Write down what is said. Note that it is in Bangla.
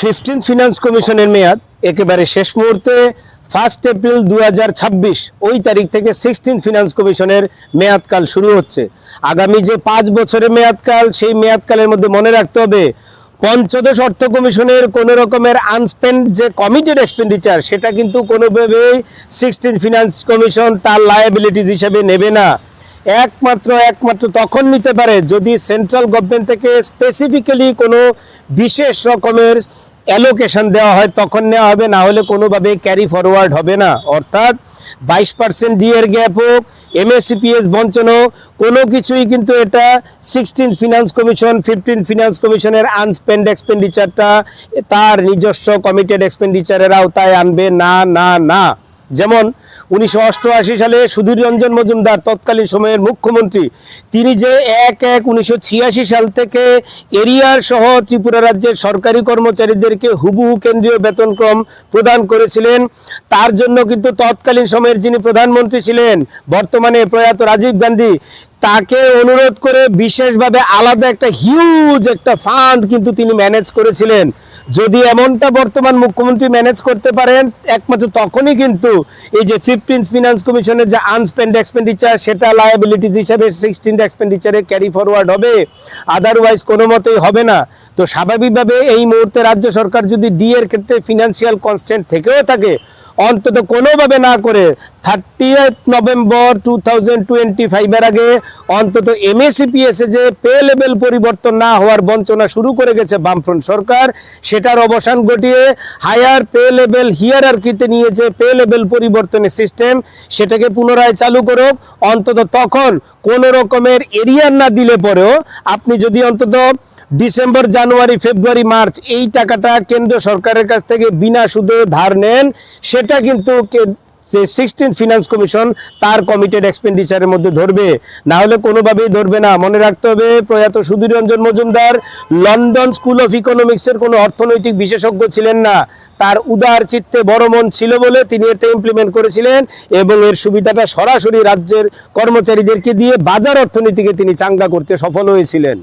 ফিফটিন ফিনান্স কমিশনের মেয়াদ, একেবারে শেষ মুহূর্তে ফার্স্ট এপ্রিল দু হাজার ছাব্বিশ, ওই তারিখ থেকে সিক্সটিন ফিনান্স কমিশনের মেয়াদকাল শুরু হচ্ছে। আগামী যে পাঁচ বছরের মেয়াদকাল সেই মেয়াদকালের মধ্যে মনে রাখতে হবে, পঞ্চদশ অর্থ কমিশনের কোনো রকমের আনস্পেন্ড যে কমিটেড এক্সপেন্ডিচার সেটা কিন্তু কোনোভাবেই সিক্সটিন ফিনান্স কমিশন তার লায়াবিলিটিস হিসেবে নেবে না। একমাত্র একমাত্র তখন নিতে পারে যদি সেন্ট্রাল গভর্নমেন্ট থেকে স্পেসিফিক্যালি কোনো বিশেষ রকমের অ্যালোকেশন দেওয়া হয়, তখন নেওয়া হবে, না হলে কোনোভাবে ক্যারি ফরওয়ার্ড হবে না। অর্থাৎ বাইশ পার্সেন্ট ডিএর গ্যাপ হোক এমএসসিপিএস বঞ্চন হোক, কোনো কিছুই কিন্তু এটা sixteen finance commission fifteen finance কমিশনের আনস্পেন্ড এক্সপেন্ডিচারটা তার নিজস্ব কমিটেড এক্সপেন্ডিচারের আওতায় আনবে, না না না। যেমন উনিশশো অষ্টআশি সালে সুধীর রঞ্জন মজুমদার তৎকালীন সময়ের মুখ্যমন্ত্রী। তিনি যে এক এক উনিশশো সাল থেকে এরিয়ার সহ ত্রিপুরা রাজ্যের সরকারি কর্মচারীদেরকে হুবহু কেন্দ্রীয় বেতনক্রম প্রদান করেছিলেন। তার জন্য কিন্তু তৎকালীন সময়ের যিনি প্রধানমন্ত্রী ছিলেন, বর্তমানে প্রয়াত রাজীব গান্ধী, তাকে অনুরোধ করে বিশেষভাবে আলাদা একটা হিউজ একটা ফান্ড কিন্তু তিনি ম্যানেজ করেছিলেন। যদি এমনটা বর্তমান মুখ্যমন্ত্রী ম্যানেজ করতে পারেন, একমাত্র তখনই কিন্তু এই যে ফিফটিন্থ ফিনান্স কমিশনের যে আনস্পেন্ড এক্সপেন্ডিচার সেটা লায়াবিলিটিস হিসাবে সিক্সটিন্থ এক্সপেন্ডিচারে ক্যারি ফরওয়ার্ড হবে। আদারওয়াইজ কোনো মতেই হবে না। তো স্বাভাবিকভাবে এই মুহূর্তে রাজ্য সরকার যদি ডি এর ক্ষেত্রে ফিনান্সিয়াল কনস্ট্যান্ট থেকেও থাকে অন্তত কোনোভাবে না করে thirty November two thousand twenty ফাইভের আগে অন্তত এমএসিপিএস যে পে লেভেল পরিবর্তন না হওয়ার বঞ্চনা শুরু করে গেছে বামফ্রন্ট সরকার, সেটার অবসান ঘটিয়ে হায়ার পে লেভেল হিয়ার আর্কিতে নিয়ে যে পে লেভেল পরিবর্তনের সিস্টেম সেটাকে পুনরায় চালু করুক। অন্তত তখন কোনো রকমের এরিয়ার না দিলে পরেও আপনি যদি অন্তত ডিসেম্বর, জানুয়ারি, ফেব্রুয়ারি, মার্চ, এই টাকাটা কেন্দ্র সরকারের কাছ থেকে বিনা সুদে ধার নেন। সেটা কিন্তু যে সিক্সটিন ফিনান্স কমিশন তার কমিটেড এক্সপেন্ডিচারের মধ্যে ধরবে। না হলে কোনোভাবেই ধরবে না। মনে রাখতে হবে, প্রয়াত Sudhir Ranjan Majumdar London school of ইকোনমিক্সের কোনো অর্থনৈতিক বিশেষজ্ঞ ছিলেন না। তার উদার চিত্তে বড় মন ছিল বলে তিনি এটা ইমপ্লিমেন্ট করেছিলেন এবং এর সুবিধাটা সরাসরি রাজ্যের কর্মচারীদেরকে দিয়ে বাজার অর্থনীতিকে তিনি চাঙ্গা করতে সফল হয়েছিলেন।